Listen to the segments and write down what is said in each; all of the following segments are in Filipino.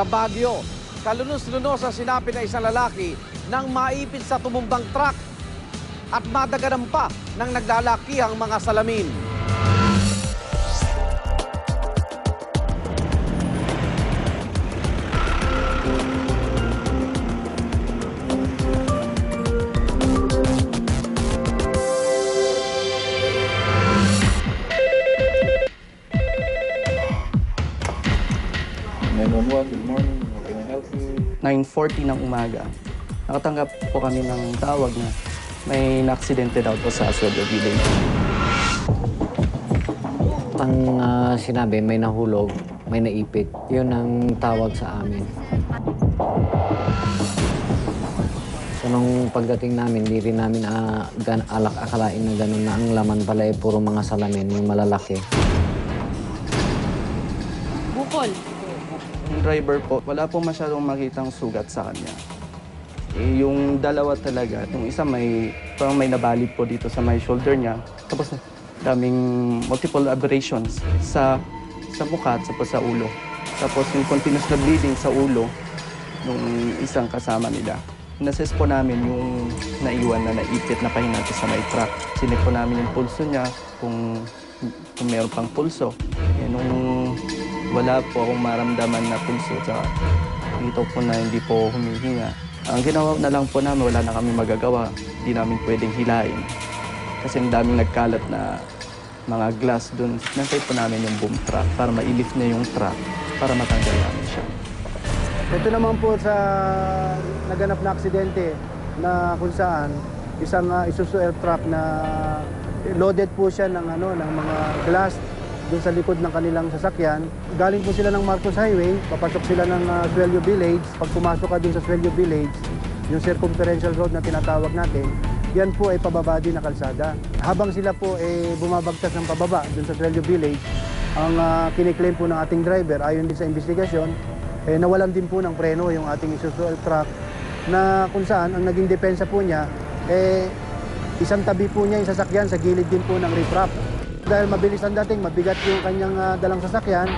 Sa Baguio, kalunos-lunos ang sinapi na isang lalaki nang maipit sa tumumbang truck at madaganan pa ng naglalakihang mga salamin. 9.40 ng umaga. Nakatanggap po kami ng tawag na may na-aksidente daw po sa Asweldo Village. Ang ah, sinabi, may nahulog, may naipit. Yun ang tawag sa amin. So nung pagdating namin, di rin namin ah, gan alak akalain na ganun na ang laman pala ay puro mga salamin, yung malalaki. Bukol. Yung driver po, wala po masyadong makitang sugat sa kanya. Eh, yung dalawa talaga, yung isa may, parang may nabalid po dito sa may shoulder niya. Tapos daming multiple abrasions sa sa mukha at sa, ulo. Tapos yung continuous na bleeding sa ulo nung isang kasama nila. Inassess po namin yung naiwan na naipit na pahinante sa may truck. Sinek po namin yung pulso niya, kung, kung meron pang pulso. Eh, nung wala po akong maramdaman na pulso, tsaka dito po na hindi po humihinga. Ang ginawa na lang po namin, wala na kami magagawa. Hindi namin pwedeng hilain. Kasi ang daming nagkalat na mga glass doon. Nantay po namin yung boom truck para ma-lift niya yung truck para matanggal namin siya. Ito naman po sa naganap na aksidente na kung saan isang uh, Isuzu air truck na loaded po siya ng ano ng mga glass doon sa likod ng kanilang sasakyan. Galing po sila ng Marcos Highway, papasok sila ng uh, Suelio Village. Pag pumasok ka doon sa Suelio Village, yung circumferential road na tinatawag natin, yan po ay pababa din na kalsada. Habang sila po ay bumabagtas ng pababa doon sa Suelio Village, ang uh, kiniklaim po ng ating driver, ayon din sa investigasyon, eh, nawalan din po ng preno yung ating Isuzu truck na kung saan ang naging depensa po niya, eh, isang tabi po niya yung sasakyan sa gilid din po ng riprap. Dahil mabilis ang dating, mabigat yung kanyang ah, dalang sasakyan,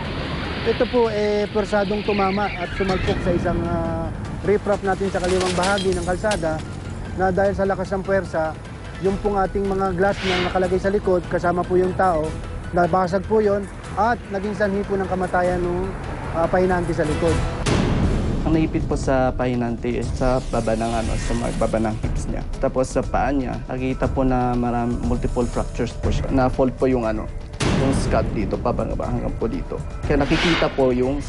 ito po eh persadong tumama at sumalpok sa isang uh, riprap natin sa kaliwang bahagi ng kalsada na dahil sa lakas ng puwersa, yung pong ating mga glass na nakalagay sa likod kasama po yung tao, nabasag po yon at naging sanhi po ng kamatayan ng uh, pahinanti sa likod. Ang naipit po sa pahinante, sa baba ng, ano, sa baba ng hips niya. Tapos sa paa niya, nakita po na marami, multiple fractures po siya. Na-fold po yung ano, yung scalp dito, pababa hanggang po dito. Kaya nakikita po yung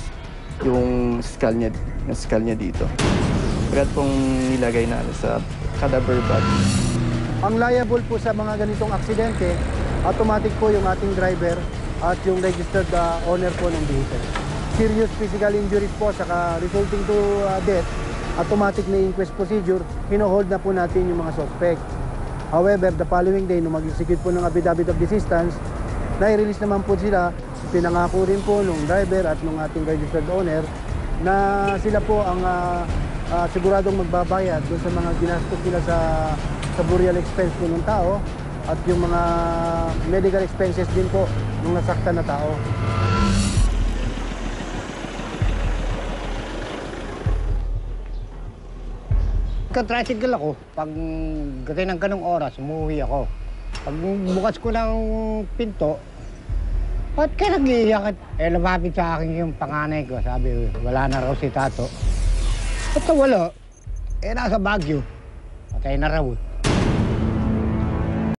yung skull niya, yung skull niya dito. Agad pong nilagay na ano, sa cadaver bag. Ang liable po sa mga ganitong aksidente, automatic po yung ating driver at yung registered uh, owner po ng vehicle. Serious physical injuries po saka resulting to uh, death, automatic na inquest procedure, hinohold na po natin yung mga suspect. However, the following day, nung mag-execute po ng affidavit of desistance, nai-release naman po sila, pinangako rin po nung driver at nung ating registered owner na sila po ang uh, uh, siguradong magbabayad doon sa mga ginastos nila sa, sa burial expense po ng tao at yung mga medical expenses din po ng nasaktan na tao. Nagka-tricycle ako. Pag gati ng ganong oras, umuwi ako. Pag bukas ko ng pinto, ba't ka nag-iiyak? Eh, lumapit sa akin yung panganay ko. Sabi, wala na raw si Tato. Ba't wala? Eh, nasa Baguio. Patay na raw.